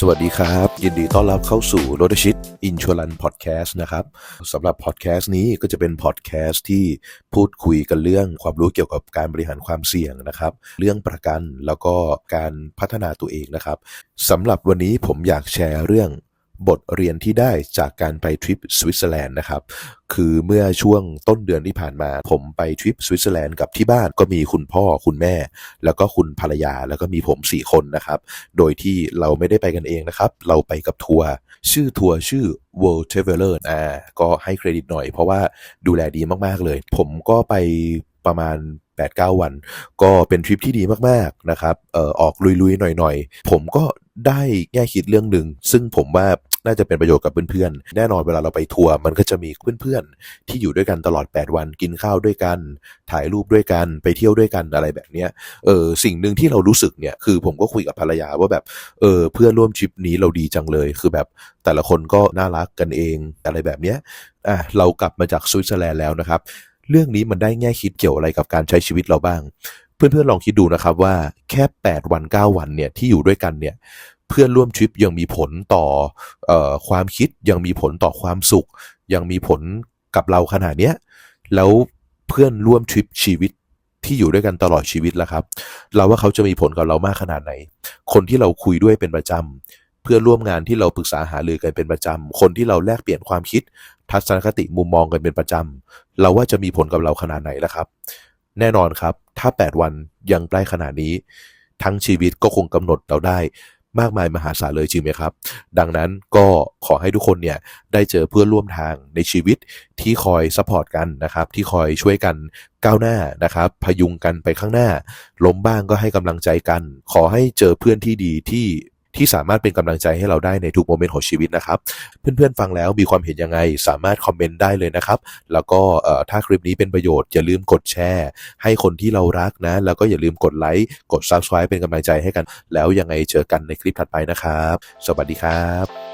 สวัสดีครับ ยินดีต้อนรับเข้าสู่รถชิตอินชวลันพอดแคสต์นะครับสำหรับพอดแคสต์นี้ก็จะเป็นพอดแคสต์ที่พูดคุยกันเรื่องความรู้เกี่ยวกับการบริหารความเสี่ยงนะครับ เรื่องประกันแล้วก็การพัฒนาตัวเองนะครับสำหรับวันนี้ผมอยากแชร์เรื่อง บทเรียนที่ได้จากการไปทริปสวิตเซอร์แลนด์นะครับ คือเมื่อช่วงต้นเดือนที่ผ่านมา ผมไปทริปสวิตเซอร์แลนด์กับที่บ้านก็มีคุณพ่อคุณแม่ แล้วก็คุณภรรยาแล้วก็มีผม 4 คนนะครับ โดยที่เราไม่ได้ไปกันเองนะครับ เราไปกับทัวร์ชื่อทัวร์ชื่อ World Traveler อ่าก็ให้เครดิตหน่อยเพราะว่าดูแลดีมากๆเลย ผมก็ไปประมาณ8-9 วัน ก็เป็นทริปที่ดีมากๆนะครับเอ่อออกลุยๆหน่อยๆ ผมก็ ได้แง่คิดเรื่องหนึ่งซึ่งผมว่าน่าจะเป็นประโยชน์กับเพื่อนๆ แน่นอนเวลาเราไปทัวร์มันก็จะมีเพื่อนๆ ที่อยู่ด้วยกันตลอด 8 วันกินข้าวด้วยกัน ถ่ายรูปด้วยกันไปเที่ยวด้วยกันอะไรแบบเนี้ยเออสิ่งหนึ่งที่เรารู้สึกเนี่ยคือผมก็คุยกับภรรยาว่าแบบเออเพื่อนร่วมทริปนี้เราดีจังเลย คือแบบแต่ละคนก็น่ารักกันเองอะไรแบบเนี้ยอะเรากลับมาจากสวิตเซอร์แลนด์แล้วนะครับ เรื่องนี้มันได้แง่คิดเกี่ยวอะไรกับการใช้ชีวิตเราบ้าง เพื่อนๆลองคิดดูนะครับว่าแค่ 8 วัน 9 วันเนี่ยที่อยู่ด้วยกันเนี่ยเพื่อนร่วมทริปยังมีผลต่อเอ่อความคิดยังมีผลต่อความสุข ยังมีผลกับเราขนาดเนี้ยแล้วเพื่อนร่วมทริปชีวิตที่อยู่ด้วยกันตลอดชีวิตแล้วครับ เราว่าเขาจะมีผลกับเรามากขนาดไหน คนที่เราคุยด้วยเป็นประจำเพื่อนร่วมงานที่เราปรึกษาหารือกันเป็นประจำคนที่เราแลกเปลี่ยนความคิด ทัศนคติมุมมองกันเป็นประจำเราว่าจะมีผลกับเราขนาดไหนล่ะครับ แน่นอนครับ ถ้า 8 วันยังใกล้ขนาดนี้ ทั้งชีวิตก็คงกำหนดเราได้มากมายมหาศาลเลยจริงไหมครับ ดังนั้นก็ขอให้ทุกคนเนี่ยได้เจอเพื่อนร่วมทางในชีวิตที่คอยซัพพอร์ตกันนะครับ ที่คอยช่วยกันก้าวหน้านะครับ พยุงกันไปข้างหน้า ล้มบ้างก็ให้กำลังใจกัน ขอให้เจอเพื่อนที่ดีที่ ที่สามารถเป็นกำลังใจให้เราได้ในทุกโมเมนต์ของชีวิตนะครับเพื่อนๆฟังแล้วมีความเห็นยังไงสามารถคอมเมนต์ได้เลยนะครับ แล้วก็ถ้าคลิปนี้เป็นประโยชน์อย่าลืมกดแชร์ ให้คนที่เรารักนะ แล้วก็อย่าลืมกดไลค์กด Subscribe เป็นกำลังใจให้กัน แล้วยังไงเจอกันในคลิปถัดไปนะครับ สวัสดีครับ